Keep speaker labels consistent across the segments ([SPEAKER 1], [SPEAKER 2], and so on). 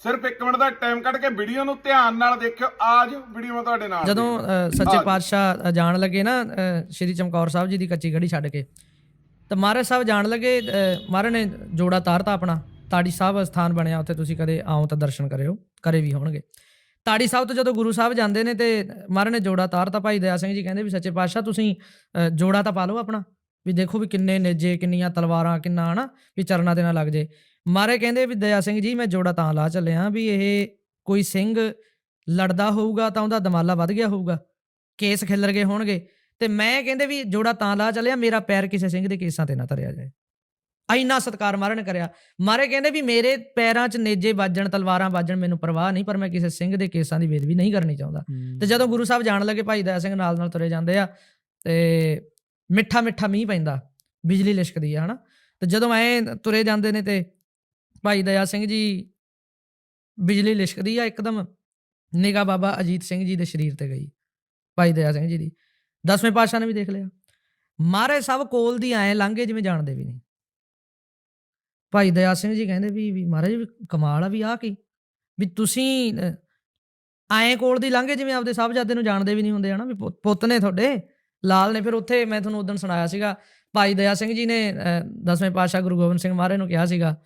[SPEAKER 1] ਸਿਰਫ 1 ਮਿੰਟ ਦਾ ਟਾਈਮ ਕੱਢ ਕੇ ਵੀਡੀਓ ਨੂੰ ਧਿਆਨ ਨਾਲ ਦੇਖਿਓ। ਆਜ ਵੀਡੀਓ ਮੈਂ ਤੁਹਾਡੇ ਨਾਲ
[SPEAKER 2] ਜਦੋਂ ਅ, ਸੱਚੇ ਪਾਤਸ਼ਾਹ ਜਾਣ ਲੱਗੇ ਨਾ ਅ, ਸ਼੍ਰੀ ਚਮਕੌਰ ਸਾਹਿਬ ਜੀ ਦੀ ਕੱਚੀ ਗੜੀ ਛੱਡ ਕੇ ਤਾਂ ਮਹਾਰਾਜ ਸਾਹਿਬ ਜਾਣ ਲੱਗੇ ਅ, ਮਹਾਰਾਜ ਨੇ ਜੋੜਾ ਤਾਰਤਾ ਆਪਣਾ। ਤਾੜੀ ਸਾਹਿਬ ਸਥਾਨ ਬਣਿਆ ਉੱਥੇ ਤੁਸੀਂ ਕਦੇ ਆਓ ਤਾਂ ਦਰਸ਼ਨ ਕਰਿਓ ਕਰੇ ਵੀ ਹੋਣਗੇ। ਤਾੜੀ ਸਾਹਿਬ ਤੋਂ ਜਦੋਂ ਗੁਰੂ ਸਾਹਿਬ ਜਾਂਦੇ ਨੇ ਤੇ ਮਹਾਰਾਜ ਨੇ ਜੋੜਾ ਤਾਰਤਾ ਭਾਈ ਦਇਆ ਸਿੰਘ ਜੀ ਕਹਿੰਦੇ ਵੀ ਸੱਚੇ ਪਾਤਸ਼ਾਹ ਤੁਸੀਂ ਅ, ਜੋੜਾ ਤਾਂ ਪਾ ਲਓ ਆਪਣਾ। ਵੀ ਦੇਖੋ ਵੀ ਕਿੰਨੇ ਨੇਜੇ ਕਿੰਨੀਆਂ ਤਲਵਾਰਾਂ ਕਿੰਨਾ ਹਨਾ ਵੀ ਚਰਨਾਂ ਦੇ ਨਾਲ ਲੱਗ ਜੇ। ਮਹਾਰਾਜ ਕਹਿੰਦੇ ਵੀ ਦਇਆ ਸਿੰਘ ਜੀ ਮੈਂ ਜੋੜਾ ਤਾਂ ਲਾ ਚੱਲਿਆ ਵੀ ਇਹ ਕੋਈ ਸਿੰਘ ਲੜਦਾ ਹੋਊਗਾ ਤਾਂ ਉਹਦਾ ਦਮਾਲਾ ਵੱਧ ਗਿਆ ਹੋਊਗਾ ਕੇਸ ਖਿੱਲਰ ਗਏ ਹੋਣਗੇ। ਤੇ ਮੈਂ ਕਹਿੰਦੇ ਵੀ ਜੋੜਾ ਤਾਂ ਲਾ ਚੱਲਿਆ ਮੇਰਾ ਪੈਰ ਕਿਸੇ ਸਿੰਘ ਦੇ ਕੇਸਾਂ ਤੇ ਨਾ ਧਰਿਆ ਜਾਏ। ਇੰਨਾ ਸਤਕਾਰ ਮਹਾਰਾਜ ਨੇ ਕਰਿਆ। ਮਹਾਰਾਜ ਕਹਿੰਦੇ ਵੀ ਮੇਰੇ ਪੈਰਾਂ 'ਚ ਨੇਜੇ ਵੱਜਣ ਤਲਵਾਰਾਂ ਵੱਜਣ ਮੈਨੂੰ ਪਰਵਾਹ ਨਹੀਂ ਪਰ ਮੈਂ ਕਿਸੇ ਸਿੰਘ ਦੇ ਕੇਸਾਂ ਦੀ ਬੇਦਬੀ ਨਹੀਂ ਕਰਨੀ ਚਾਹੁੰਦਾ। ਤੇ ਜਦੋਂ ਗੁਰੂ ਸਾਹਿਬ ਜਾਣ ਲੱਗੇ ਭਾਈ ਦਇਆ ਸਿੰਘ ਨਾਲ ਨਾਲ ਤੁਰੇ ਜਾਂਦੇ ਆ ਤੇ ਮਿੱਠਾ ਮਿੱਠਾ ਮੀਂਹ ਪੈਂਦਾ ਬਿਜਲੀ ਲਿਸ਼ਕਦੀ ਆ ਹਨਾ। ਤੇ ਜਦੋਂ ਐ ਤੁਰੇ ਜਾਂਦੇ ਨੇ ਤੇ ਭਾਈ ਦਇਆ ਸਿੰਘ ਜੀ ਬਿਜਲੀ ਲਿਸ਼ਕਦੀ ਆ ਇੱਕਦਮ। ਨਿਗਾ ਬਾਬਾ ਅਜੀਤ ਸਿੰਘ ਜੀ ਦੇ ਸਰੀਰ ਤੇ ਗਈ ਭਾਈ ਦਇਆ ਸਿੰਘ ਜੀ ਦੀ। ਦਸਵੇਂ ਪਾਤਸ਼ਾਹ ਨੇ ਵੀ ਦੇਖ ਲਿਆ। ਮਹਾਰਾਜ ਸਭ ਕੋਲ ਦੀ ਆਏ ਲੰਘੇ ਜਿਵੇਂ ਜਾਣਦੇ ਵੀ ਨਹੀਂ। ਭਾਈ ਦਇਆ ਸਿੰਘ ਜੀ ਕਹਿੰਦੇ ਵੀ ਵੀ ਮਹਾਰਾਜ ਵੀ ਕਮਾਲ ਆ ਵੀ ਆ ਕੀ? ਵੀ ਤੁਸੀਂ ਅਹ, ਆਏ ਕੋਲ ਦੀ ਲੰਘੇ ਜਿਵੇਂ ਆਪਦੇ ਸਾਹਿਬਜ਼ਾਦੇ ਨੂੰ ਜਾਣਦੇ ਵੀ ਨਹੀਂ ਹੁੰਦੇ ਹਨਾ ਵੀ ਪੁੱਤ ਨੇ ਤੁਹਾਡੇ ਲਾਲ ਨੇ। ਫਿਰ ਉੱਥੇ ਮੈਂ ਤੁਹਾਨੂੰ ਉਦੋਂ ਸੁਣਾਇਆ ਸੀਗਾ ਭਾਈ ਦਇਆ ਸਿੰਘ ਜੀ ਨੇ ਅਹ, ਦਸਵੇਂ ਪਾਤਸ਼ਾਹ ਗੁਰੂ ਗੋਬਿੰਦ ਸਿੰਘ ਮਹਾਰਾਜ ਨੂੰ ਕਿਹਾ ਸੀਗਾ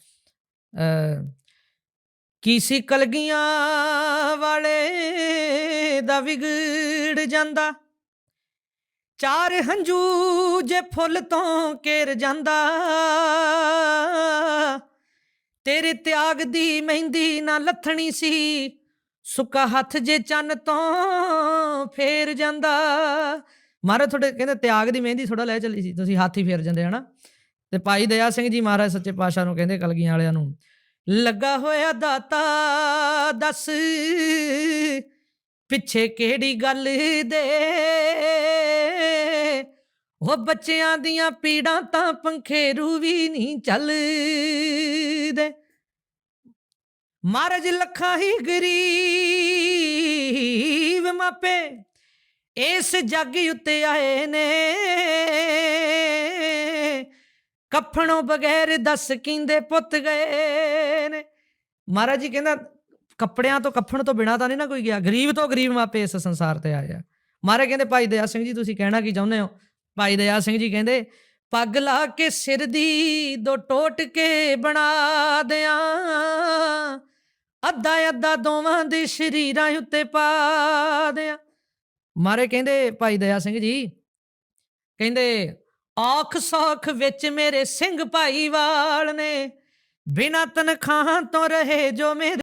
[SPEAKER 2] ਕੀਸੀ ਕਲਗੀਆਂ ਵਾਲੇ ਦਾ ਵਿਗੜ ਜਾਂਦਾ? ਚਾਰ ਹੰਝੂ ਜੇ ਫੁੱਲ ਤੋਂ ਕੇਰ ਜਾਂਦਾ। ਤੇਰੇ ਤਿਆਗ ਦੀ ਮਹਿੰਦੀ ਨਾ ਲੱਥਣੀ ਸੀ। ਸੁੱਕਾ ਹੱਥ ਜੇ ਚੰਨ ਤੋਂ ਫੇਰ ਜਾਂਦਾ। ਮਾਰਾ ਤੁਹਾਡੇ ਕਹਿੰਦੇ ਤਿਆਗ ਦੀ ਮਹਿੰਦੀ ਥੋੜਾ ਲੈ ਚੱਲੀ ਸੀ। ਤੁਸੀਂ ਹੱਥ ਹੀ ਫੇਰ ਜਾਂਦੇ, ਹਨਾ? ਤੇ ਭਾਈ ਦਇਆ ਸਿੰਘ ਜੀ ਮਹਾਰਾਜ ਸੱਚੇ ਪਾਤਸ਼ਾਹ ਨੂੰ ਕਹਿੰਦੇ ਕਲਗੀਆਂ ਵਾਲਿਆਂ ਨੂੰ, ਲੱਗਾ ਹੋਇਆ ਦਾਤਾ, ਦੱਸ ਪਿੱਛੇ ਕਿਹੜੀ ਗੱਲ ਦੇ? ਉਹ ਬੱਚਿਆਂ ਦੀਆਂ ਪੀੜਾਂ ਤਾਂ ਪੰਖੇਰੂ ਵੀ ਨਹੀਂ ਚੱਲਦੇ। ਮਹਾਰਾਜ ਲੱਖਾਂ ਹੀ ਗਰੀਬ ਮਾਪੇ ਇਸ ਜੱਗ ਉੱਤੇ ਆਏ ਨੇ। ਕਫਣੋਂ ਬਗੈਰ ਦੱਸ ਕਿੰਦੇ ਪੁੱਤ ਗਏ ਨੇ। ਮਹਾਰਾਜ ਜੀ ਕਹਿੰਦਾ, ਕੱਪੜਿਆਂ ਤੋਂ ਕਫਣ ਤੋਂ ਬਿਨਾ ਤਾਂ ਨਹੀਂ ਨਾ ਕੋਈ ਗਿਆ, ਗਰੀਬ ਤੋਂ ਗਰੀਬ ਮਾਪੇ ਇਸ ਸੰਸਾਰ ਤੇ ਆਏ ਆ ਮਹਾਰਾਜ ਕਹਿੰਦੇ, ਭਾਈ ਦਇਆ ਸਿੰਘ ਜੀ, ਤੁਸੀਂ ਕਹਿਣਾ ਕੀ ਚਾਹੁੰਦੇ ਹੋ? ਭਾਈ ਦਇਆ ਸਿੰਘ ਜੀ ਕਹਿੰਦੇ, ਪੱਗ ਲਾ ਕੇ ਸਿਰ ਦੀ ਦੋ ਟੋਟ ਕੇ ਬਣਾ ਦਿਆਂ। ਅੱਧਾ ਅੱਧਾ ਦੋਵਾਂ ਦੇ ਸ਼ਰੀਰਾਂ ਉੱਤੇ ਪਾ ਦਿਆਂ। ਮਾਰੇ ਕਹਿੰਦੇ, ਭਾਈ ਦਇਆ ਸਿੰਘ ਜੀ, ਕਹਿੰਦੇ ਔਖ ਸੌਖ ਵਿੱਚ ਮੇਰੇ ਸਿੰਘ ਭਾਈਵਾਲ ਨੇ ਬਿਨਾਂ ਤਨਖਾਹਾਂ ਤੋਂ ਰਹੇ ਜੋ ਮੇਰੇ